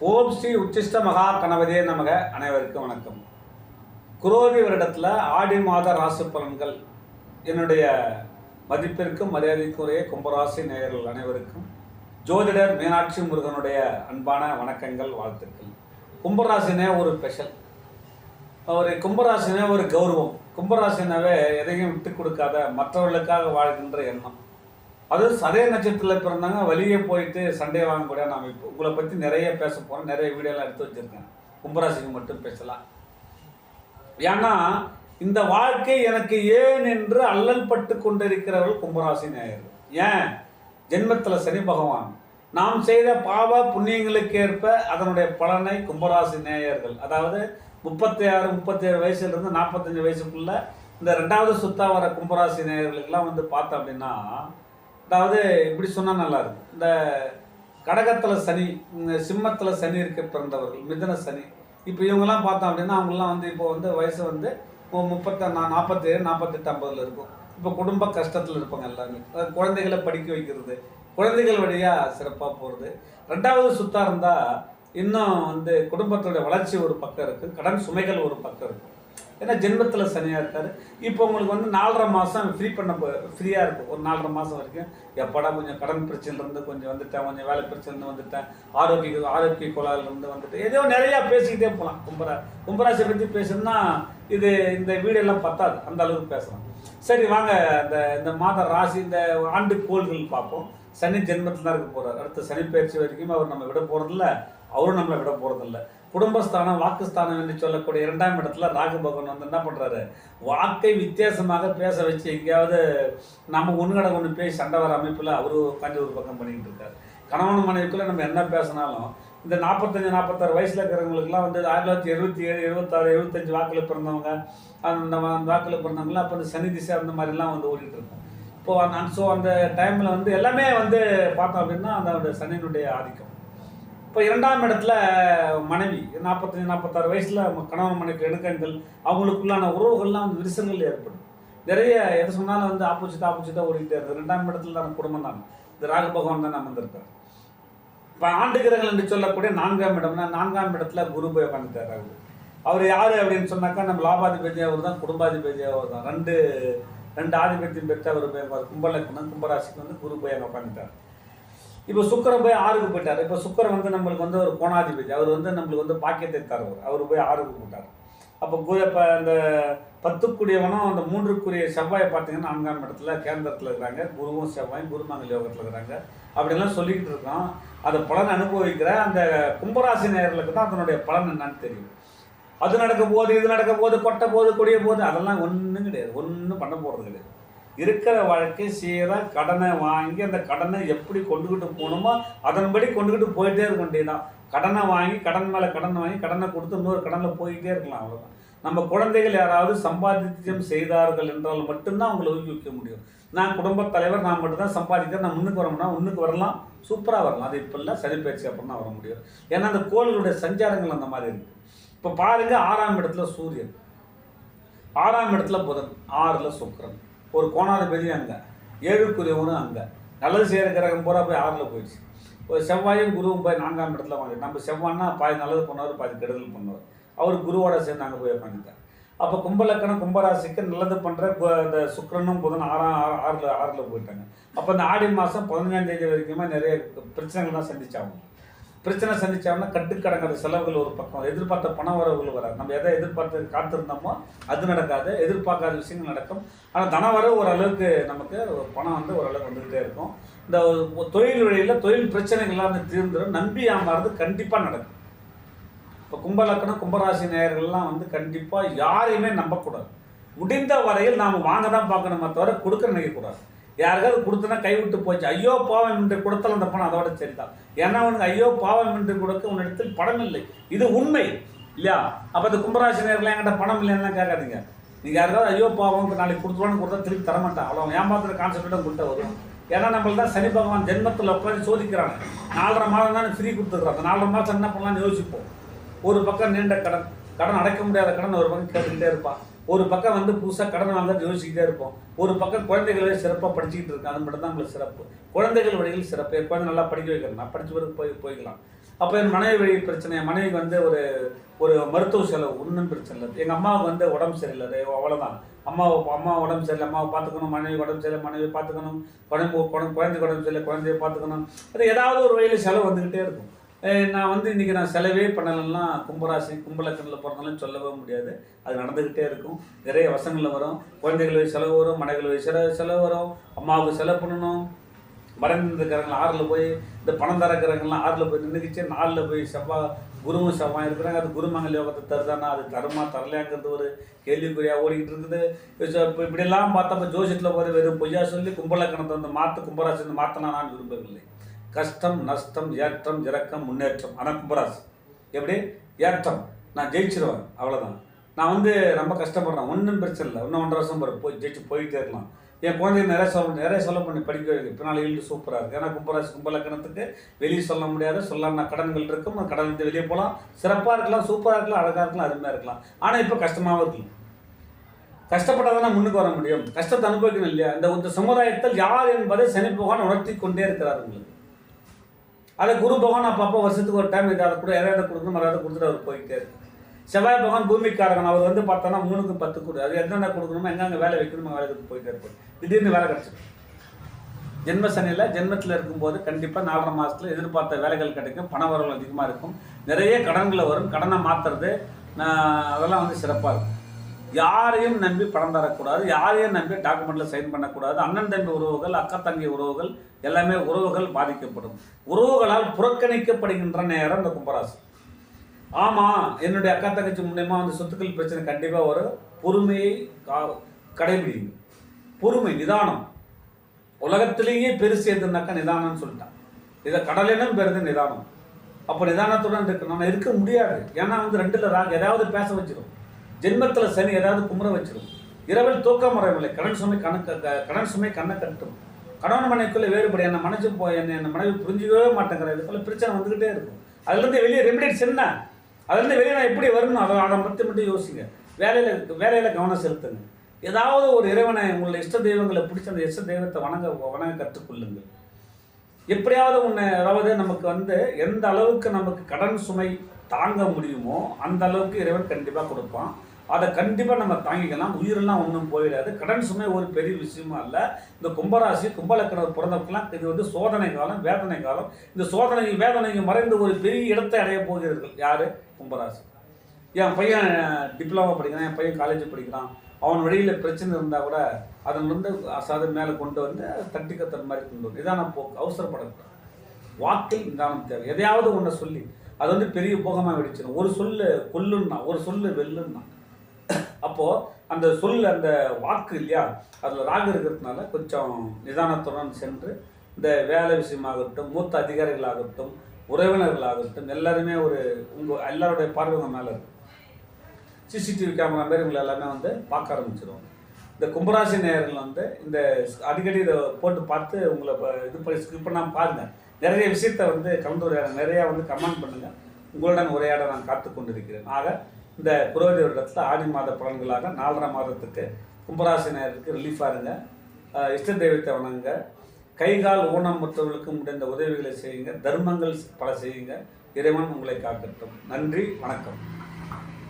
ஓம் ஸ்ரீ உச்சிஷ்ட மகா கணவதே நமக. அனைவருக்கும் வணக்கம். குரோதி வருடத்தில் ஆடி மாத ராசி பலன்கள் என்னுடைய மதிப்பிற்கும் மரியாதைக்குரிய கும்பராசி நேயர்கள் அனைவருக்கும் ஜோதிடர் மீனாட்சி முருகனுடைய அன்பான வணக்கங்கள் வாழ்த்துக்கள். கும்பராசினே ஒரு ஸ்பெஷல். ஒரு கும்பராசினே ஒரு கௌரவம். கும்பராசினாவே எதையும் விட்டு கொடுக்காத மற்றவர்களுக்காக வாழ்கின்ற எண்ணம். அது சதய நட்சத்திரத்தில் பிறந்தாங்க வெளியே போயிட்டு சண்டை வாங்கக்கூடிய நான் இப்போ உங்களை பற்றி நிறைய பேச போகிறேன் நிறைய வீடியோலாம் எடுத்து வச்சுருக்கேன். கும்பராசிக்கு மட்டும் பேசலாம். ஏன்னா இந்த வாழ்க்கை எனக்கு ஏன் என்று அல்லல் பட்டு கொண்டிருக்கிறவர்கள் கும்பராசி நேயர் ஏன்? ஜென்மத்தில் சனி பகவான். நாம் செய்த பாவ புண்ணியங்களுக்கு ஏற்ப அதனுடைய பலனை கும்பராசி நேயர்கள். அதாவது முப்பத்தி ஆறு முப்பத்தி ஏழு வயசுலேருந்து நாற்பத்தஞ்சு வயசுக்குள்ள இந்த ரெண்டாவது சுத்தா வர கும்பராசி நேயர்களுக்கெல்லாம் வந்து பார்த்தோம் அப்படின்னா அதாவது இப்படி சொன்னால் நல்லாயிருக்கும் இந்த கடகத்தில் சனி சிம்மத்தில் சனி இருக்க பிறந்தவர்கள் மிதன சனி இப்போ இவங்கெல்லாம் பார்த்தோம் அப்படின்னா அவங்களாம் வந்து இப்போ வந்து வயசு வந்து முப்பத்த நாற்பத்தேழு நாற்பத்தெட்டு ஐம்பதில் இருக்கும். இப்போ குடும்ப கஷ்டத்தில் இருப்பாங்க எல்லாமே அதாவது குழந்தைகளை படிக்க வைக்கிறது குழந்தைகள் வழியாக சிறப்பாக போகிறது ரெண்டாவது சுத்தாக இருந்தால் இன்னும் வந்து குடும்பத்தோட வளர்ச்சி ஒரு பக்கம் இருக்குது கடன் சுமைகள் ஒரு பக்கம் இருக்குது ஏன்னா ஜென்மத்தில் சனியாக இருக்கார். இப்போ உங்களுக்கு வந்து நாலரை மாதம் ஃப்ரீ பண்ண ஃப்ரீயாக இருக்கும். ஒரு நாலரை மாதம் வரைக்கும். எப்படா கொஞ்சம் கடன் பிரச்சனைலேருந்து கொஞ்சம் வந்துட்டேன் கொஞ்சம் வேலை பிரச்சனைலேருந்து வந்துட்டேன் ஆரோக்கிய ஆரோக்கிய கோளாறுலேருந்து வந்துட்டு ஏதோ நிறையா பேசிக்கிட்டே போகலாம் கும்பரா கும்பராசி பற்றி பேசணும்னா இது இந்த வீடியோலாம் பத்தாது. அந்த அளவுக்கு பேசலாம். சரி வாங்க. இந்த இந்த மாத ராசி இந்த ஆண்டு கோள்கள் பார்ப்போம். சனி ஜென்மத்தில் தான் இருக்க போகிறார் அடுத்த சனி பயிற்சி வரைக்கும் அவர் நம்ம விட போகிறதில்ல அவரும் நம்மளை விட போகிறதில்ல குடும்பஸ்தானம் வாக்குஸ்தானம் என்று சொல்லக்கூடிய இரண்டாம் இடத்துல ராகு பகவான் வந்து என்ன பண்ணுறாரு வாக்கை வித்தியாசமாக பேச வச்சு எங்கேயாவது நம்ம ஒன்று கடை ஒன்று பேசி சண்டை வர அமைப்பில் அவரு உட்காந்து ஒரு பக்கம் பண்ணிக்கிட்டு இருக்காரு. கணவன் மனைவிக்குள்ளே நம்ம என்ன பேசினாலும் இந்த நாற்பத்தஞ்சு நாற்பத்தாறு வயசில் இருக்கிறவங்களுக்குலாம் வந்து ஆயிரத்தி தொள்ளாயிரத்தி எழுபத்தி ஏழு எழுபத்தாறு எழுபத்தஞ்சு வாக்கில் பிறந்தவங்க அந்த வாக்கில் பிறந்தவங்களாம் அப்போ இந்த சனி திசை அந்த மாதிரிலாம் வந்து ஓடிட்டு இருக்கும். இப்போது அந்த ஸோ அந்த டைமில் வந்து எல்லாமே வந்து பார்த்தோம் அப்படின்னா அந்த சனியினுடைய ஆதிக்கம். இப்போ இரண்டாம் இடத்துல மனைவி நாற்பத்தஞ்சு நாற்பத்தாறு வயசில் கணவன் மனைவி இணக்கங்கள் அவங்களுக்குள்ளான உறவுகள்லாம் வந்து விரிசல்கள் ஏற்படும். நிறைய எதை சொன்னாலும் வந்து ஆப்போசிட் ஆப்போசிட்டாக ஓடிக்கிட்டே இருக்குது ரெண்டாம் இடத்துல தான் குடும்பம் தான். இந்த ராகு பகவான் தான் அமர்ந்திருக்கார் இப்போ ஆண்டு கிரகங்கள் என்று சொல்லக்கூடிய நான்காம் இடம்னா நான்காம் இடத்துல குரு போய் உட்காந்துட்டார் ராகு அவர் யார் அப்படின்னு சொன்னாக்கா நம்ம லாபாதிபதி அவர் தான் குடும்பாதிபதி அவர் தான். ரெண்டு ரெண்டு ஆதிபத்தியம் பெற்ற அவர் கும்பலக்குன்னு கும்பராசிக்கு வந்து குரு போய் அங்கே உட்காந்துட்டார் இப்போ சுக்கரன் போய் ஆறுக்கு போயிட்டார். இப்போ சுக்கரன் வந்து நம்மளுக்கு வந்து ஒரு கோணாதிபதி. அவர் வந்து நம்மளுக்கு வந்து பாக்கியத்தை தருவார். அவர் போய் ஆறுக்கு போயிட்டார். அப்போ குரு இப்போ அந்த பத்துக்குடியவனும் அந்த மூன்றுக்குரிய செவ்வாயை பார்த்தீங்கன்னா நான்காம் இடத்துல கேந்திரத்தில் இருக்கிறாங்க. குருவும் செவ்வாயும் குருமங்கல் யோகத்தில் இருக்கிறாங்க. அப்படிலாம் சொல்லிக்கிட்டு இருக்கோம் அதை பலன் அனுபவிக்கிற அந்த கும்பராசி நேர்களுக்கு தான் அதனுடைய பலன் என்னன்னு தெரியும். அது நடக்க போது இது நடக்க போது கொட்ட போது கொடிய போது அதெல்லாம் ஒன்றும் கிடையாது. ஒன்றும் பண்ண போகிறது கிடையாது. இருக்கிற வாழ்க்கை சீராக கடனை வாங்கி அந்த கடனை எப்படி கொண்டுக்கிட்டு போகணுமோ அதன்படி கொண்டுக்கிட்டு போயிட்டே இருக்க வேண்டியதான் கடனை வாங்கி கடன் மேலே கடன் வாங்கி கடனை கொடுத்து இன்னொரு கடனில் போயிட்டே இருக்கலாம் அவ்வளோதான் நம்ம குழந்தைகள் யாராவது சம்பாதித்தியம் செய்தார்கள் என்றால் மட்டும்தான் அவங்களை ஊக்குவிக்க முடியும். நான் குடும்பத் தலைவர் நான் மட்டும்தான் சம்பாதிக்கிறேன் நான் முன்னுக்கு வரணும்னா முன்னுக்கு வரலாம். சூப்பராக வரலாம். அது இப்போ இல்லை சனி அப்புறம் தான் வர முடியும். ஏன்னா அந்த கோள்களுடைய சஞ்சாரங்கள் அந்த மாதிரி இருக்குது இப்போ பாருங்கள் ஆறாம் இடத்துல சூரியன். ஆறாம் இடத்துல புதன் ஆறில் சுக்கரன். ஒரு கோணாதிபதி அங்கே ஏழுக்குரியவனும் அங்கே. நல்லது செய்கிற கிரகம் பூரா போய் ஆறில் போயிடுச்சு. ஒரு செவ்வாயும் குருவும் போய் நான்காம் இடத்துல வாங்க நம்ம செவ்வாய்னா பாதி நல்லது பண்ணுவார் பாதி கெடுதல் பண்ணுவார். அவர் குருவோட சேர்ந்து அங்கே போய் உட்காந்துட்டார் அப்போ கும்பலக்கணம் கும்பராசிக்கு நல்லது பண்ணுற இந்த சுக்கிரனும் புதன் ஆறாம் ஆறு- ஆறில் ஆறில் போயிட்டாங்க. அப்போ இந்த ஆடி மாதம் பதினஞ்சாம் தேதி வரைக்குமே நிறைய பிரச்சனைகள் தான் சந்திச்சாங்க பிரச்சனை சந்திச்சாங்கன்னா கட்டுக்கடங்காத செலவுகள் ஒரு பக்கம் எதிர்பார்த்த பண வரவுகள் வராது. நம்ம எதை எதிர்பார்த்து காத்திருந்தோமோ அது நடக்காது. எதிர்பார்க்காத விஷயங்கள் நடக்கும். ஆனால் தனவரவு ஓரளவுக்கு நமக்கு பணம் வந்து ஓரளவுக்கு வந்துக்கிட்டே இருக்கும். இந்த தொழில் வழியில் தொழில் பிரச்சனைகள்லாம் வந்து தீர்ந்துடும் நம்பி ஏமாறுறது கண்டிப்பாக நடக்கும். இப்போ கும்பலக்கணம் கும்பராசி நேயர்கள்லாம் வந்து கண்டிப்பாக யாரையுமே நம்பக்கூடாது. முடிந்த வரையில் நாம் வாங்க தான் பார்க்கணுமே தவிர கொடுக்க நினைக்கக்கூடாது. யாருக்காவது கொடுத்தனா கைவிட்டு போச்சு. ஐயோ பாவம் என்று கொடுத்தல் அந்த பணம் அதோட சரிதான். ஏன்னா அவனுக்கு ஐயோ பாவம் என்று கொடுக்க உன்னிடத்தில் பணம் இல்லை. இது உண்மை இல்லையா? அப்போ இந்த கும்பராசி நேரில் என்கிட்ட பணம் இல்லைன்னா கேட்காதீங்க. நீங்கள் யாருக்காவது ஐயோ பாவம் நாளைக்கு கொடுத்துருவான்னு கொடுத்தா திருப்பி தரமாட்டான் அவ்வளோ ஏமாத்துற கான்செப்டோட கொடுத்தா வரும். ஏன்னா நம்மள தான் சனி பகவான் ஜென்மத்தில் உட்காந்து சோதிக்கிறாங்க நாலரை மாதம் தானே ஃப்ரீ கொடுத்துருக்குறாங்க நாலரை மாதம் என்ன பண்ணலாம்னு யோசிப்போம். ஒரு பக்கம் நீண்ட கடன் கடன் அடைக்க முடியாத கடன் ஒரு பக்கம் கேட்டுக்கிட்டே இருப்பான். ஒரு பக்கம் வந்து புதுசாக கடன் வாங்க யோசிச்சுக்கிட்டே இருப்போம். ஒரு பக்கம் குழந்தைகள் சிறப்பாக படிச்சுக்கிட்டு இருக்காங்க. அது மட்டும் தான் உங்களுக்கு சிறப்பு. குழந்தைகள் வழியில் சிறப்பு. என் குழந்தை நல்லா படிக்க வைக்கிறேன் நான் படிச்ச பிறகு போய் போய்க்கலாம். அப்போ என் மனைவி வழி பிரச்சனை என் மனைவிக்கு வந்து ஒரு ஒரு மருத்துவ செலவு ஒன்றும் பிரச்சனை இல்லை. எங்கள் அம்மாவுக்கு வந்து உடம்பு சரியில்லை. அவ்வளோதான் அம்மாவை அம்மா உடம்பு சரியில்லை. அம்மாவை பார்த்துக்கணும். மனைவி உடம்பு சரியில்லை. மனைவி பார்த்துக்கணும். குழம்பு குழந்தை குழந்தை உடம்பு சரியில்லை. குழந்தைய பார்த்துக்கணும். அது ஏதாவது ஒரு வழியில் செலவு வந்துக்கிட்டே இருக்கும். நான் வந்து இன்றைக்கி நான் செலவே பண்ணலைன்னா கும்பராசி கும்பலக்கணில் பிறந்தாலும் சொல்லவே முடியாது. அது நடந்துக்கிட்டே இருக்கும். நிறைய வசங்களில் வரும். குழந்தைகளுக்கு செலவு வரும் மனைகளுக்கு செலவு செலவு வரும். அம்மாவுக்கு செலவு பண்ணணும். மறைந்திருக்கிறவங்க ஆறில் போய் இந்த பணம் தரக்கிறவங்கலாம் ஆறில் போய் நின்றுக்கிச்சு நாலில் போய் செவ்வாய் குருவும் செவ்வாய் இருக்கிறாங்க. அது குருமங்கல் யோகத்தை தருதானா? அது தருமா தரலையாங்கிறது ஒரு கேள்விக்குறியாக ஓடிக்கிட்டு இருக்குது. இப்போ இப்படிலாம் பார்த்தப்ப ஜோசியத்தில் போய் வெறும் பொய்யா சொல்லி கும்பலக்கணத்தை வந்து மாற்று கும்பராசி வந்து மாற்றினா நான் விரும்பவில்லை. கஷ்டம் நஷ்டம் ஏற்றம் இறக்கம் முன்னேற்றம் ஆனால் கும்பராசி எப்படி? ஏற்றம். நான் ஜெயிச்சிருவேன். அவ்வளோதான் நான் வந்து ரொம்ப கஷ்டப்படுறேன். ஒன்றும் பிரச்சனை இல்லை. இன்னும் ஒன்றரை வருஷம் போய் போய் ஜெயிச்சு போயிட்டே இருக்கலாம். என் குழந்தைய நிறைய சொல்ல நிறைய சொல்ல பண்ணி படிக்க வைக்க. பின்னால் ஈல்டு சூப்பராக இருக்குது ஏன்னா கும்பராசி கும்பலக்கணத்துக்கு வெளியே சொல்ல முடியாது. சொல்லலாம் கடன்கள் இருக்கும். அந்த கடன் வந்து வெளியே போகலாம். சிறப்பாக இருக்கலாம் சூப்பராக இருக்கலாம் அழகாக இருக்கலாம் அருமையாக இருக்கலாம். ஆனால் இப்போ கஷ்டமாகவும் இருக்கலாம் கஷ்டப்பட்டால் முன்னுக்கு வர முடியும். கஷ்டத்தை அனுபவிக்கணும் இல்லையா? இந்த இந்த சமுதாயத்தில் யார் என்பதை சனி பகவான் உணர்த்தி கொண்டே இருக்கிறார் உங்களுக்கு. ஆனால் குரு பகவான் அப்பப்போ வருஷத்துக்கு ஒரு டைம் இதை கூட எதாவது கொடுக்கணும் மரியாதை கொடுத்துட்டு அவர் போயிட்டே செவ்வாய் பகவான் பூமிக்காரகன் அவர் வந்து பார்த்தோன்னா மூணுக்கு பத்து கொடு. அது என்னென்ன கொடுக்கணுமோ எங்கெங்கே வேலை வைக்கணுமோ வேலைக்கு போயிட்டே இருப்பார் திடீர்னு வேலை கிடச்சிடும். ஜென்ம சனியில் ஜென்மத்தில் இருக்கும்போது கண்டிப்பாக நாலரை மாதத்தில் எதிர்பார்த்த வேலைகள் கிடைக்கும். பண வரவு அதிகமாக இருக்கும். நிறைய கடன்களை வரும். கடனை மாற்றுறது அதெல்லாம் வந்து சிறப்பாக இருக்கும். யாரையும் நம்பி பணம் தரக்கூடாது யாரையும் நம்பி டாக்குமெண்ட்டில் சைன் பண்ணக்கூடாது. அண்ணன் தம்பி உறவுகள் அக்கா தங்கி உறவுகள் எல்லாமே உறவுகள் பாதிக்கப்படும். உறவுகளால் புறக்கணிக்கப்படுகின்ற நேரம் இந்த கும்பராசி. ஆமாம் என்னுடைய அக்கா தங்கச்சி மூலயமா வந்து சொத்துக்கள் பிரச்சனை கண்டிப்பாக ஒரு பொறுமையை கா கடைபிடிங்க பொறுமை நிதானம். உலகத்திலேயே பெருசு எதுனாக்கா நிதானம்னு சொல்லிட்டான். இதை கடலினும் பெருது நிதானம். அப்போ நிதானத்துடன் இருக்கணும். இருக்க முடியாது. ஏன்னா வந்து ரெண்டில் ராக ஏதாவது பேச வச்சிடும் ஜென்மத்தில் சனி ஏதாவது குமுற வச்சிடும் இரவில் தூக்கம் வரவில்லை. கடன் சுமை கணக்கு க- கடன் சுமை கண்ணை கட்டும். கணவன் மனைவிக்குள்ளே வேறுபடி. என்ன மனைச்சு போய் என்ன என்ன மனைவி புரிஞ்சுக்கவே மாட்டேங்கிற. இது போல பிரச்சனை வந்துக்கிட்டே இருக்கும். அதுலேருந்து வெளியே ரெமிடிட்ஸ் என்ன? அதுலேருந்து வெளியே நான் எப்படி வரணும்? அதை அதை பற்றி மட்டும் யோசிங்க. வேலையில் வேலையில் கவனம் செலுத்துங்க. ஏதாவது ஒரு இறைவனை உங்களுடைய இஷ்ட தெய்வங்களை பிடிச்ச அந்த இஷ்ட தெய்வத்தை வணங்க வணங்க கற்றுக்கொள்ளுங்கள். எப்படியாவது ஒன்று அதாவது நமக்கு வந்து எந்த அளவுக்கு நமக்கு கடன் சுமை தாங்க முடியுமோ அந்த அளவுக்கு இறைவன் கண்டிப்பாக கொடுப்பான். அதை கண்டிப்பாக நம்ம தாங்கிக்கலாம். உயிரெல்லாம் ஒன்றும் போயிடாது. கடன் சுமை ஒரு பெரிய விஷயமா இல்லை. இந்த கும்பராசி கும்பலக்கணம் பிறந்தவர்களாம் இது வந்து சோதனை காலம் வேதனை காலம். இந்த சோதனை வேதனைக்கு மறைந்து ஒரு பெரிய இடத்தை அடைய போகிறீர்கள். யார்? கும்பராசி. என் பையன் டிப்ளமா படிக்கிறான். என் பையன் காலேஜ் படிக்கிறான். அவன் வழியில் பிரச்சனை இருந்தால் கூட அதன்லேருந்து வந்து அசாத மேலே கொண்டு வந்து தட்டி கத்துற மாதிரி கொண்டு வரும். இதான் போக்கு. அவசரப்படக்கூடாது. வாக்கில் நிதானம் தேவை. எதையாவது ஒன்றை சொல்லி அது வந்து பெரிய போகமாக வெடிச்சிடும். ஒரு சொல்லு கொல்லுன்னா ஒரு சொல்லு வெல்லுன்னா அப்போது அந்த சொல் அந்த வாக்கு இல்லையா அதில் ராகு இருக்கிறதுனால கொஞ்சம் நிதானத்துடன் சென்று இந்த வேலை விஷயமாகட்டும் மூத்த அதிகாரிகளாகட்டும் உறவினர்களாகட்டும் எல்லாருமே ஒரு உங்கள் எல்லாருடைய பார்வை மேலே இருக்கும். சிசிடிவி கேமரா மாதிரி உங்களை எல்லாமே வந்து பார்க்க ஆரம்பிச்சிடும் இந்த கும்பராசி நேயர்கள் வந்து இந்த அடிக்கடி இதை போட்டு பார்த்து உங்களை ப- இது பண்ணி ஸ்கிப் பண்ணாமல் பாருங்கள் நிறைய விஷயத்த வந்து கலந்துரையாட நிறையா வந்து கமெண்ட் பண்ணுங்கள் உங்களுடன் உரையாட நான் காத்து கொண்டிருக்கிறேன் ஆக இந்த புரோதி வருடத்தில் ஆடி மாத பலன்களாக நாலரை மாதத்துக்கு கும்பராசி நேரத்துக்கு ரிலீஃபாக இருங்க. இஷ்ட தெய்வத்தை வணங்க கைகால் ஊனம் மற்றவர்களுக்கு முடிந்த உதவிகளை செய்யுங்க. தர்மங்கள் பல செய்யுங்க. இறைவன் உங்களை காக்கட்டும். நன்றி வணக்கம்.